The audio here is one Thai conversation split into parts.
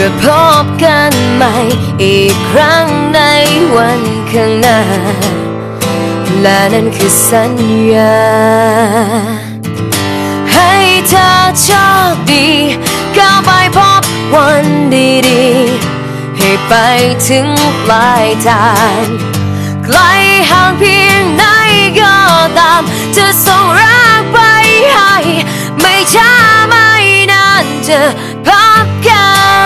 พื่อพบกันใหม่ อีกครั้งในวันข้างหน้าและนั่นคือสัญญา ให้เธอโชคดีก้าวไปพบวันดีๆ ให้ไปถึงปลายทางไกลห่างเพียงไหนก็ตาม จะส่งรักไปให้ ไม่ช้าไม่นานจะพบกัน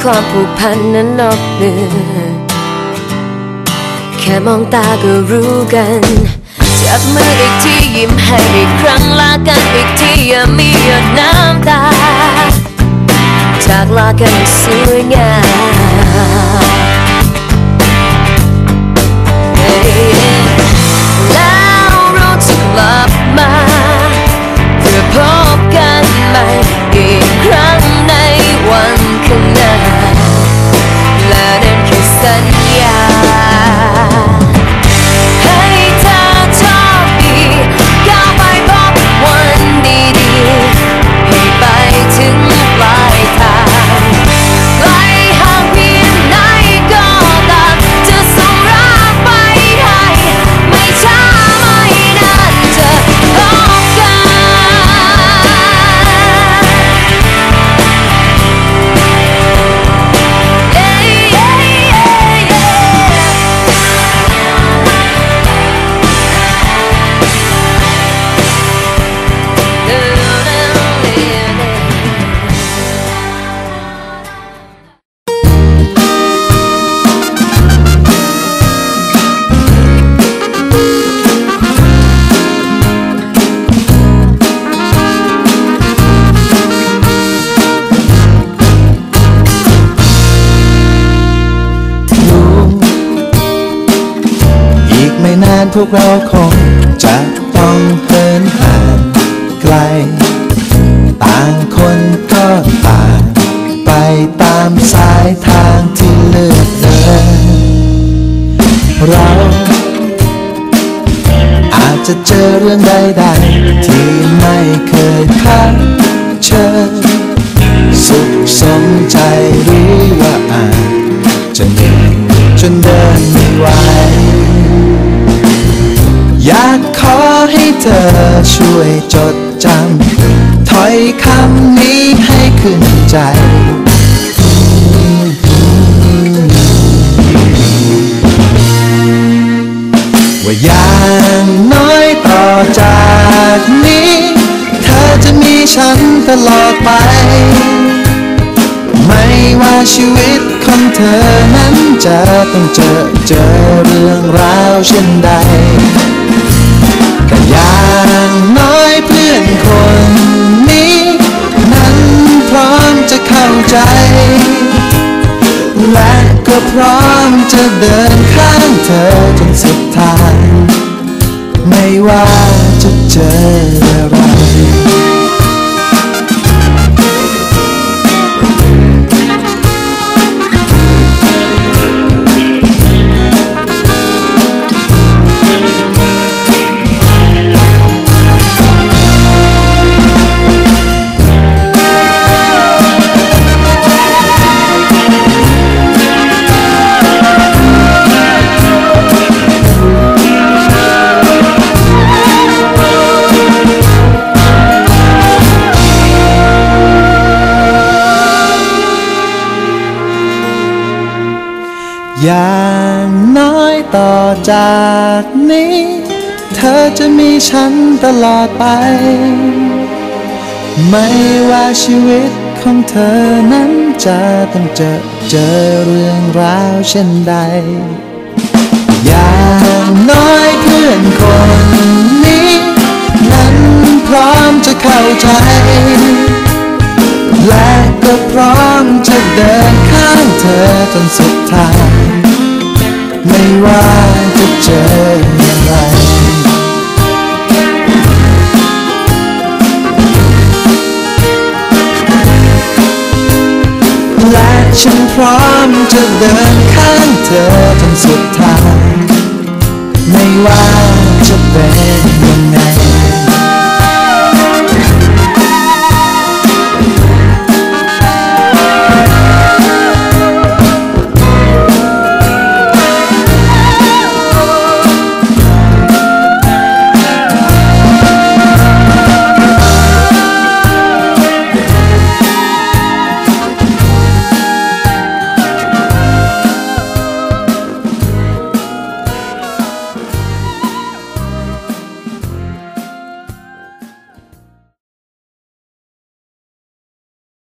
ความผูกพันนั้นนอกเหนือ แค่มองตาก็รู้กัน จับมืออีกทียิ้มให้อีกครั้งลากันอีกทีอย่ามีหยดน้ำตา จากลากันสวยงาม พวกเราคงจะต้องเดินห่างไกล ต่างคนก็ต่าง ไปตามสายทางที่เลือกเดินเราอาจจะเจอเรื่องใดๆที่ไม่เคยพบเเธอช่วยจดจำถ้อยคำนี้ให้ขึ้นใจว่าอย่างน้อยต่อจากนี้ เธอจะมีฉันตลอดไป ไม่ว่าชีวิตของเธอนั้นจะต้องเจอเจอเรื่องราวเช่นใด แต่อย่างน้อยเพื่อนคนนี้ นั้นพร้อมจะเข้าใจ และก็พร้อมจะเดินข้างเธอจนสุดทาง ไม่ว่าจะเจออะไร อย่างน้อยต่อจากนี้ เธอจะมีฉันตลอดไป ไม่ว่าชีวิตของเธอนั้นจะต้องเจอเจอเรื่องราวเช่นใด อย่างน้อยเพื่อนคนนี้ นั้นพร้อมจะเข้าใจ และก็พร้อมจะเดินข้างเธอจนสุดทาง ว่าจะเจออย่างไรและฉันพร้อมจะเดินข้างเธอจนสุดทาง ไม่ว่าจะเป็นยังไง